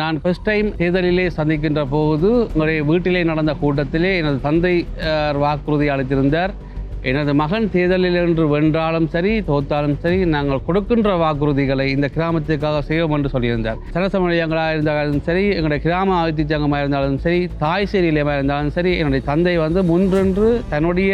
நான் first time தேர்தலிலே சந்திக்கின்ற போது உங்களுடைய வீட்டிலே நடந்த கூட்டத்திலே எனது தந்தை வாக்குறுதி அளித்திருந்தார். எனது மகன் தேர்தலில் என்று வென்றாலும் சரி தோத்தாலும் சரி நாங்கள் கொடுக்கின்ற வாக்குறுதிகளை இந்த கிராமத்துக்காக செய்வோம் என்று சொல்லியிருந்தார். சனசமணியங்களாக இருந்தாலும் சரி எங்களுடைய கிராம ஆதித்தி சங்கமாக இருந்தாலும் சரி தாய் சேரியலமாக இருந்தாலும் சரி என்னுடைய தந்தை வந்து முன்றென்று தன்னுடைய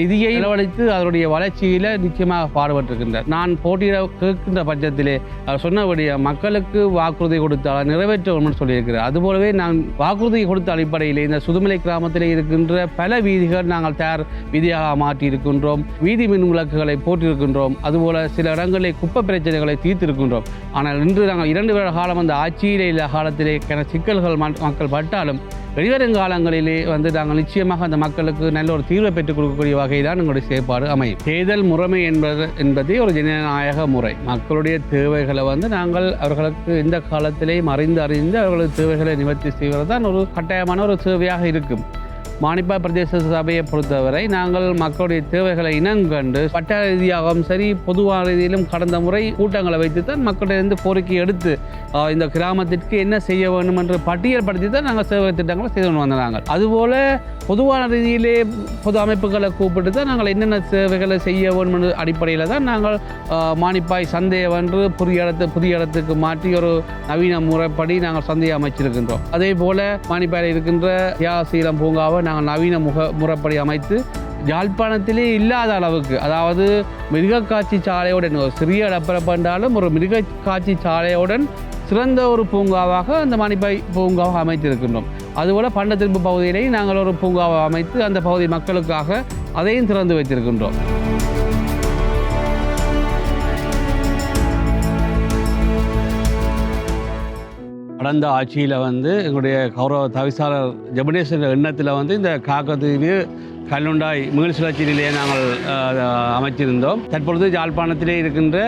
நிதியை செலவழித்து அதனுடைய வளர்ச்சியில் நிச்சயமாக பாடுபட்டிருக்கின்றார். நான் போட்டியிட கேட்கின்ற பட்சத்திலே அவர் சொன்னபடிய மக்களுக்கு வாக்குறுதி கொடுத்தால் நிறைவேற்றவும் வேண்டும் சொல்லியிருக்கிறார். அதுபோலவே நான் வாக்குறுதி கொடுத்த அடிப்படையில் இந்த சுதுமலை கிராமத்தில் இருக்கின்ற பல வீதிகள் நாங்கள் தயார் வீதியாக மாற்றி இருக்கின்றோம் வீதி மின் விளக்குகளை போட்டிருக்கின்றோம் அதுபோல சில இடங்களில் குப்பை பிரச்சனைகளை தீர்த்திருக்கின்றோம். ஆனால் இன்று நாங்கள் இரண்டு வருட காலம் அந்த ஆட்சியிலே இல்ல காலத்திலே சிக்கல்கள் மக்கள் பட்டாலும் வெளிவரும் காலங்களிலே வந்து நாங்கள் நிச்சயமாக அந்த மக்களுக்கு நல்ல ஒரு தீர்வை பெற்றுக் கொடுக்கக்கூடிய வகையில் தான் எங்களுடைய செயற்பாடு அமையும். தேர்தல் முறைமை என்பது என்பதே ஒரு ஜனநாயக முறை. மக்களுடைய தேவைகளை வந்து நாங்கள் அவர்களுக்கு இந்த காலத்திலேயும் அறிந்து அறிந்து அவர்களது தேவைகளை நிவர்த்தி செய்வது தான் ஒரு கட்டாயமான ஒரு சேவையாக இருக்கும். மானிப்பா பிரதேச சபையை பொறுத்தவரை நாங்கள் மக்களுடைய தேவைகளை இனங்கண்டு வட்டார ரீதியாகவும் சரி பொதுவான ரீதியிலும் கடந்த முறை கூட்டங்களை வைத்து தான் மக்களிடந்து கோரிக்கை எடுத்து இந்த கிராமத்திற்கு என்ன செய்ய வேண்டும் என்று பட்டியல்படுத்தி தான் நாங்கள் சேவை திட்டங்களை செய்து கொண்டு வந்தாங்க அதுபோல பொதுவான ரீதியிலே பொது அமைப்புகளை கூப்பிட்டு தான் நாங்கள் என்னென்ன சேவைகளை செய்ய வேண்டும் என்ற அடிப்படையில் தான் நாங்கள் மானிப்பாய் சந்தையை வந்து புதிய இடத்து புதிய இடத்துக்கு மாற்றி ஒரு நவீன முறைப்படி நாங்கள் சந்தையை அமைச்சிருக்கின்றோம். அதே போல மானிப்பாயில் இருக்கின்ற தியாகசீலம் பூங்காவை நாங்கள் நவீன முக முறைப்படி அமைத்து யாழ்ப்பாணத்திலே இல்லாத அளவுக்கு அதாவது மிருகக்காட்சி சாலையுடன் ஒரு சிறிய இடப்பரப்பென்றாலும் ஒரு மிருகக்காட்சி சாலையுடன் சிறந்த ஒரு பூங்காவாக அந்த மணிப்பாய் பூங்காவை அமைத்திருக்கின்றோம். அதுபோல் பண்டத்திருப்பு பகுதியிலேயும் நாங்கள் ஒரு பூங்காவை அமைத்து அந்த பகுதி மக்களுக்காக அதையும் திறந்து வைத்திருக்கின்றோம். கடந்த ஆட்சியில் வந்து எங்களுடைய கௌரவ தவிசாளர் ஜெபனேஸ்வரர் எண்ணத்தில் வந்து இந்த காக்கத்தீவு கல்லுண்டாய் மீள் சுழற்சி நிலையை நாங்கள் அமைச்சிருந்தோம். தற்பொழுது யாழ்ப்பாணத்திலே இருக்கின்ற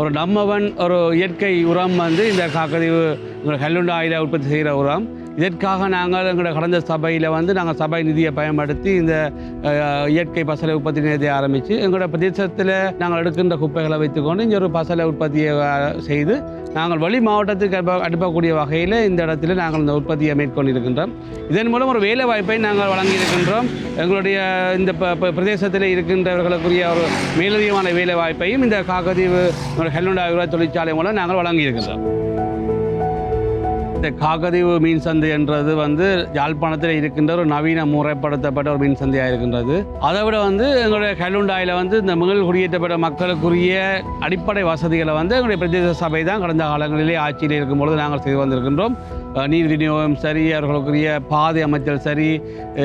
ஒரு நம்மவன் ஒரு இயற்கை உரம் வந்து இந்த காக்கத்தீவு கல்லுண்டாயில் உற்பத்தி செய்கிற உரம். இதற்காக நாங்கள் எங்களோட கடந்த சபையில் வந்து நாங்கள் சபை நிதியை பயன்படுத்தி இந்த இயற்கை பசலை உற்பத்தி நிலையத்தை ஆரம்பித்து எங்களோட பிரதேசத்தில் நாங்கள் எடுக்கின்ற குப்பைகளை வைத்துக்கொண்டு இங்கே ஒரு பசலை உற்பத்தியை செய்து நாங்கள் வெளி மாவட்டத்துக்கு அனுப்பக்கூடிய வகையில் இந்த இடத்துல நாங்கள் இந்த உற்பத்தியை மேற்கொண்டிருக்கின்றோம். இதன் மூலம் ஒரு வேலை வாய்ப்பை நாங்கள் வழங்கியிருக்கின்றோம். எங்களுடைய இந்த ப- பிரதேசத்தில் இருக்கின்றவர்களுக்குரிய ஒரு மேலதிகமான வேலை வாய்ப்பையும் இந்த காக்கதீவு ஹெல்லுண்டா தொழிற்சாலை மூலம் நாங்கள் வழங்கியிருக்கின்றோம். இந்த காகதீவு மீன் சந்தை என்றது வந்து யாழ்ப்பாணத்தில் இருக்கின்ற ஒரு நவீன முறைப்படுத்தப்பட்ட ஒரு மீன் சந்தையாக இருக்கின்றது. அதை விட வந்து எங்களுடைய கல்லுண்டாயில் வந்து இந்த மிகழ் குடியேற்றப்பட்ட மக்களுக்குரிய அடிப்படை வசதிகளை வந்து எங்களுடைய பிரதேச சபை தான் கடந்த காலங்களிலே ஆட்சியில் இருக்கும்பொழுது நாங்கள் செய்து வந்திருக்கின்றோம். நீர் விநியோகம் சரி அவர்களுக்குரிய பாதை அமைச்சல் சரி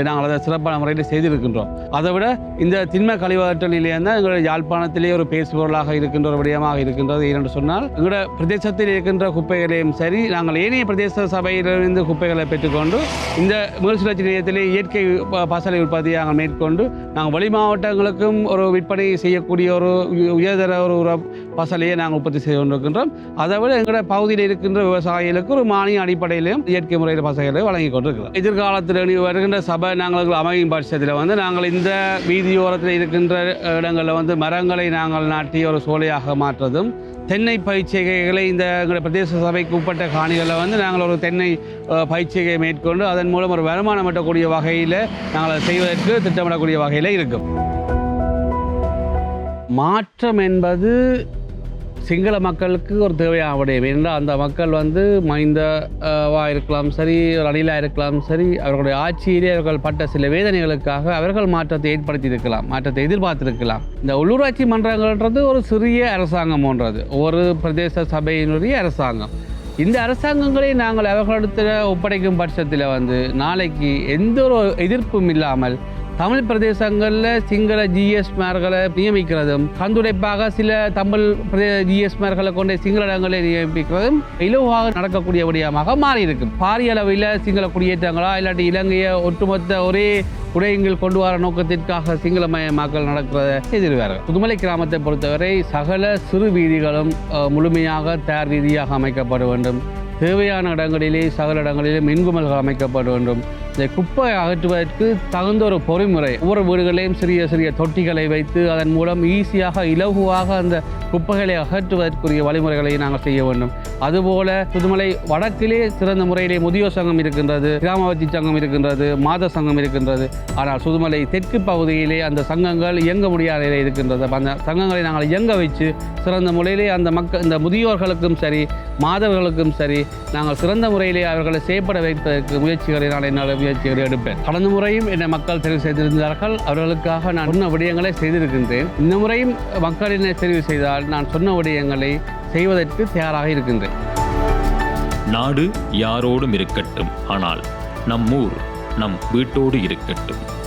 நாங்கள் அதை சிறப்பான முறையில் செய்திருக்கின்றோம். அதை விட இந்த திண்ம கழிவகற்றல் நிலையம் தான் எங்களுடைய யாழ்ப்பாணத்திலே ஒரு பேசுபொருளாக இருக்கின்ற ஒரு விடயமாக இருக்கின்றது. ஏனென்று சொன்னால் எங்களுடைய பிரதேசத்தில் இருக்கின்ற குப்பைகளையும் சரி நாங்கள் ஏனைய பிரதேச சபையிலிருந்து குப்பைகளை பெற்றுக்கொண்டு இந்த மீள்சுழற்சி நிலையத்திலே இயற்கை பசலை உற்பத்தியை நாங்கள் மேற்கொண்டு நாங்கள் வெளி மாவட்டங்களுக்கும் ஒரு விற்பனை செய்யக்கூடிய ஒரு உயர்தர ஒரு பசலையை நாங்கள் உற்பத்தி செய்து கொண்டிருக்கின்றோம். அதை விட எங்களுடைய பகுதியில் இருக்கின்ற விவசாயிகளுக்கு ஒரு மானிய அடிப்படை முறையிலும் இயற்கை முறையில் பசங்களை வழங்கி கொண்டிருக்கிறோம். எதிர்காலத்தில் இனி வருகின்ற சபை நாங்கள் அமையும் பட்சத்தில் வந்து நாங்கள் இந்த வீதியோரத்தில் இருக்கின்ற இடங்களில் வந்து மரங்களை நாங்கள் நாட்டி ஒரு சோலையாக மாற்றதும் தென்னை பயிற்சிகைகளை இந்த எங்களுடைய பிரதேச சபைக்கு உட்பட்ட காணிகளில் வந்து நாங்கள் ஒரு தென்னை பயிற்சிகையை மேற்கொண்டு அதன் மூலம் ஒரு வருமானம் எட்டக்கூடிய வகையில் நாங்கள் அதை செய்வதற்கு திட்டமிடக்கூடிய வகையில் இருக்கும். மாற்றம் என்பது சிங்கள மக்களுக்கு ஒரு தேவையான விடயம் ஏனென்றால் அந்த மக்கள் வந்து மைந்தவா இருக்கலாம் சரி அணிலாக இருக்கலாம் சரி அவர்களுடைய ஆட்சியிலே அவர்கள் பட்ட சில வேதனைகளுக்காக அவர்கள் மாற்றத்தை ஏற்படுத்தி இருக்கலாம் மாற்றத்தை எதிர்பார்த்திருக்கலாம். இந்த உள்ளூராட்சி மன்றங்கள்ன்றது ஒரு சிறிய அரசாங்கம் போன்றது ஒரு பிரதேச சபையினுடைய அரசாங்கம். இந்த அரசாங்கங்களை நாங்கள் அவர்களிடத்தில் ஒப்படைக்கும் பட்சத்தில் வந்து நாளைக்கு எந்த ஒரு எதிர்ப்பும் இல்லாமல் தமிழ் பிரதேசங்களில் சிங்கள ஜிஎஸ்மார்களை நியமிக்கிறதும் கந்துடைப்பாக சில தமிழ் பிரதே ஜிஎஸ்மார்களை கொண்ட சிங்கள இடங்களை நியமிக்கிறதும் இலவாக நடக்கக்கூடிய விடயமாக மாறி இருக்கும் பாரிய அளவில் சிங்கள குடியேற்றங்களா இல்லாட்டி இலங்கையை ஒட்டுமொத்த ஒரே உடையங்கள் கொண்டு வர நோக்கத்திற்காக சிங்களமயமாக்கல் நடக்கிறத செய்திருவார்கள் புதுமலை கிராமத்தை பொறுத்தவரை சகல சிறு வீதிகளும் முழுமையாக தயார் வீதியாக அமைக்கப்பட வேண்டும். தேவையான இடங்களிலே சகல இடங்களிலே மின்குமல்கள் அமைக்கப்பட வேண்டும் இந்த குப்பை அகற்றுவதற்கு தகுந்த ஒரு பொறிமுறை. ஒவ்வொரு வீடுகளையும் சிறிய சிறிய தொட்டிகளை வைத்து அதன் மூலம் ஈஸியாக இலகுவாக அந்த குப்பைகளை அகற்றுவதற்குரிய வழிமுறைகளை நாங்கள் செய்ய வேண்டும். அதுபோல புதுமலை வடக்கிலே சிறந்த முறையிலே முதியோர் சங்கம் இருக்கின்றது கிராமவத்தி சங்கம் இருக்கின்றது மாத சங்கம் இருக்கின்றது. ஆனால் சுதுமலை தெற்கு பகுதியிலே அந்த சங்கங்கள் இயங்க முடியாத நிலை இருக்கின்றது அந்த சங்கங்களை நாங்கள் இயங்க வச்சு சிறந்த முறையிலே அந்த மக்கள் இந்த முதியோர்களுக்கும் சரி மாதவர்களுக்கும் சரி நாங்கள் சிறந்த முறையிலே அவர்களை செயற்பட வைப்பதற்கு முயற்சிகளை நான் என்னால் முயற்சிகளை எடுப்பேன். கடந்த முறையும் என்னை மக்கள் தெரிவு செய்திருந்தார்கள். அவர்களுக்காக நான் சொன்ன விடயங்களை செய்திருக்கின்றேன். இந்த முறையும் மக்கள் என்னை தெரிவு செய்தால் நான் சொன்ன விடயங்களை செய்வதற்கு தயாராக இருக்கின்றேன். நாடு யாரோடும் இருக்கட்டும் ஆனால் நம் ஊர் நம் வீட்டோடு இருக்கட்டும்.